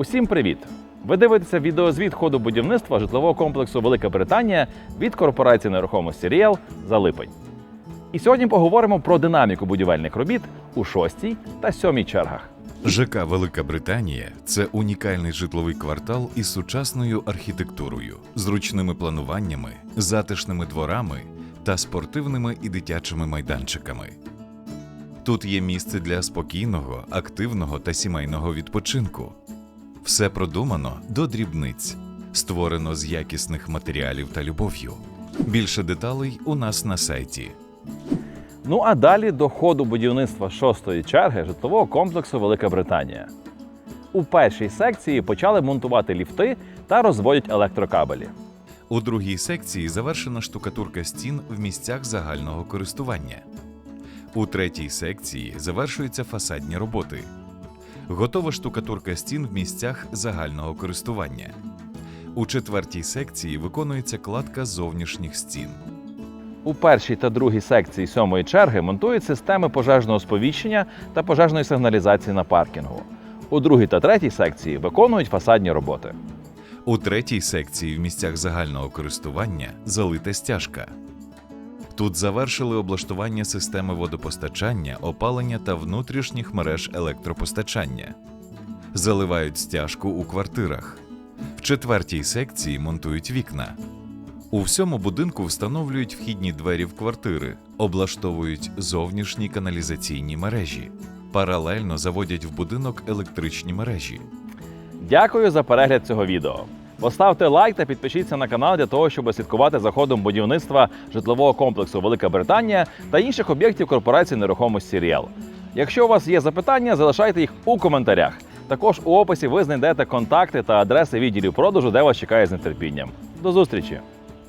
Усім привіт! Ви дивитеся відеозвіт ходу будівництва житлового комплексу Велика Британія від корпорації нерухомості Ріел за липень. І сьогодні поговоримо про динаміку будівельних робіт у шостій та сьомій чергах. ЖК Велика Британія це унікальний житловий квартал із сучасною архітектурою, зручними плануваннями, затишними дворами та спортивними і дитячими майданчиками. Тут є місце для спокійного, активного та сімейного відпочинку. Все продумано до дрібниць, створено з якісних матеріалів та любов'ю. Більше деталей у нас на сайті. Ну а далі до ходу будівництва шостої черги житлового комплексу Велика Британія. У першій секції почали монтувати ліфти та розводять електрокабелі. У другій секції завершена штукатурка стін в місцях загального користування. У третій секції завершуються фасадні роботи. Готова штукатурка стін в місцях загального користування. У четвертій секції виконується кладка зовнішніх стін. У першій та другій секції сьомої черги монтують системи пожежного сповіщення та пожежної сигналізації на паркінгу. У другій та третій секції виконують фасадні роботи. У третій секції в місцях загального користування залита стяжка. Тут завершили облаштування системи водопостачання, опалення та внутрішніх мереж електропостачання. Заливають стяжку у квартирах. В четвертій секції монтують вікна. У всьому будинку встановлюють вхідні двері в квартири, облаштовують зовнішні каналізаційні мережі. Паралельно заводять в будинок електричні мережі. Дякую за перегляд цього відео. Поставте лайк та підпишіться на канал для того, щоб слідкувати за ходом будівництва житлового комплексу Велика Британія та інших об'єктів корпорації нерухомості Ріел. Якщо у вас є запитання, залишайте їх у коментарях. Також у описі ви знайдете контакти та адреси відділів продажу, де вас чекає з нетерпінням. До зустрічі!